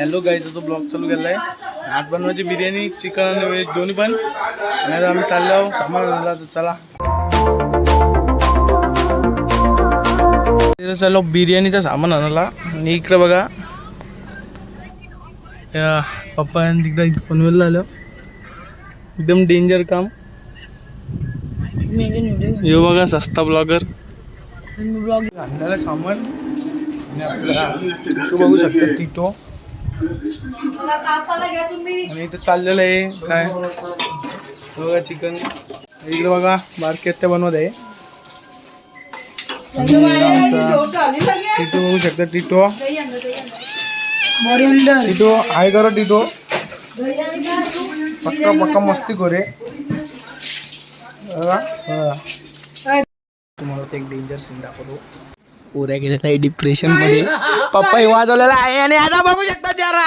Hello गाईचा तो blog चालू केला आहे आज बनवायची बिर्याणी चिकन आणि व्हेज दोन्ही पण. आणि आता आम्ही चाललो आहोत, सामान चला. तिथं चाललो बिर्याणीचं सामान आणायला. आणि इकडे बघा. या पप्पा तिकडे पनवेलला आलं एकदम डेंजर काम. हे बघा सस्ता ब्लॉगर आणलेलं सामान. बघू शकता टिटो आणि इथं चाललेलं आहे काय? हे बघा चिकन इकडे बघा बारके त्या बनवत आहे. आमचा टिटो बघू शकता टिटो. टिटो आहे करा टिटो. पक्का पक्का मस्ती करे. तुम्हाला ते एक डेंजर सीन दाखवतो. पुऱ्या गेलेला आहे डिप्रेशनमध्ये पप्पा वाजवलेला आहे आणि आता बघू शकता जरा?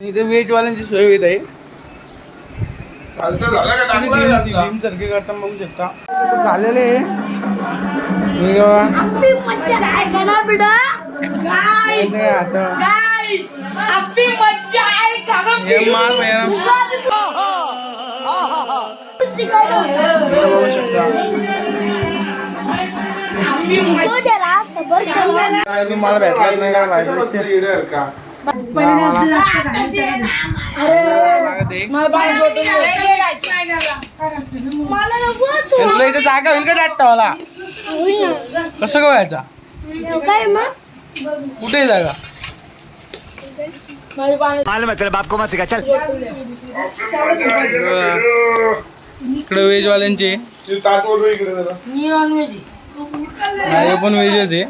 इथे व्हेज वाल्यांची सोय होत आहे सारखे करता बघू शकता आता झालेले आहे हे बघा. माहिती आहे मला भेटलाच नाही काय तुला इथे जागा होईल का कसं काय व्हायचा? कुठे आहे जागा इकडे व्हेज वाल्यांचे. हे पण व्हेजच आहे.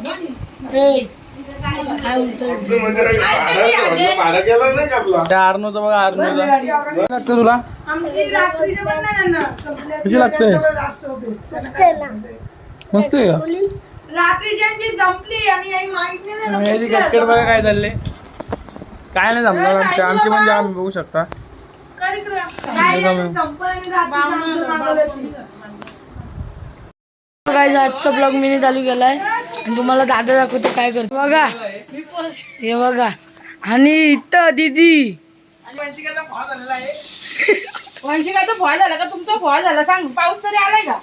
त्या आर्नोचा बघा आर्नोचा. लागतं तुला? कशी लागते? मस्त आहे का? याची कटकट बघा काय चालले काय नाही जमणार आमच्या आमची म्हणजे आम्ही बघू शकता. काय आजचा ब्लॉग मी चालू केलाय. आणि तुम्हाला दादा दाखवतो काय करतो. बघा. हे बघा. आणि इथं दीदी. वंशिकाचा फॉल झाला का? तुमचा फॉल झाला. सांग पाऊस तरी आलाय का?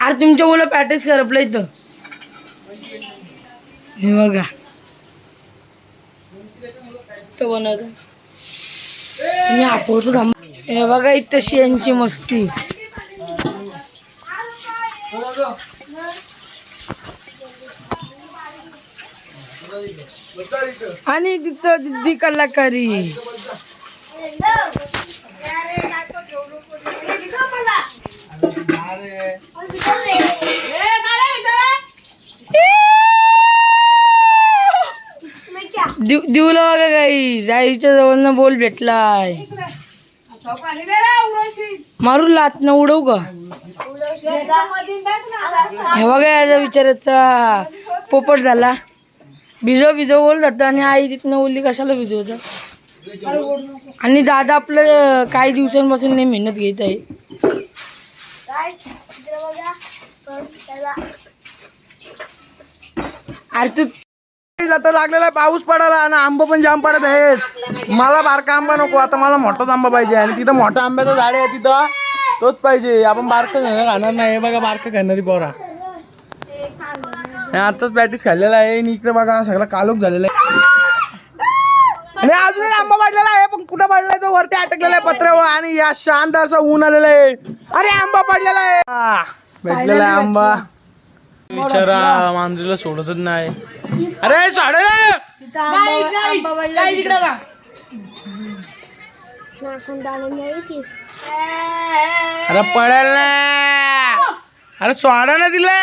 अरे तुमच्या मुलं प्रॅक्टिस कर आपल्या इथं. हे बघा. बनवत मी हे बघा इथं शेणची मस्ती. आणि तिथं दिदी कलाकारी. दिव दिवला बघा काही जाईच्या जवळ बोल भेटलाय. मारू लात न उडवू का हे बघा याचा विचाराचा पोपट झाला. भिजव भिजव बोल जातं. आणि आई तिथनं बोलली कशाला भिजवतं? आणि दादा आपलं काही दिवसांपासून नाही मेहनत घेत आहे. अरे तू आता लागलेला आहे पाऊस पडायला आणि आंबा पण जाम पडत आहेत. मला बारका आंबा नको आता मला मोठाच आंबा पाहिजे आणि तिथं मोठा आंब्याचं झाड आहे तिथं तोच पाहिजे. आपण बारकं खाणार नाही हे बघा बारकं खाणारी बोरा आताच पॅटीस खाल्लेला आहे आणि इकडे बघा सगळा कालोख झालेला आहे. आणि आंबा पडलेला आहे पण कुठं पडलाय तो? वरती अटकलेला आहे पत्रावर आणि या शानदार असं ऊन आलेलं आहे. अरे आंबा पडलेला आहे. भेटलेला आहे आंबा. बिचारा मांजरीला सोडतच नाही. अरे सोड रे! तिकडं का अरे पडेल ना! अरे सोडा ना तिला!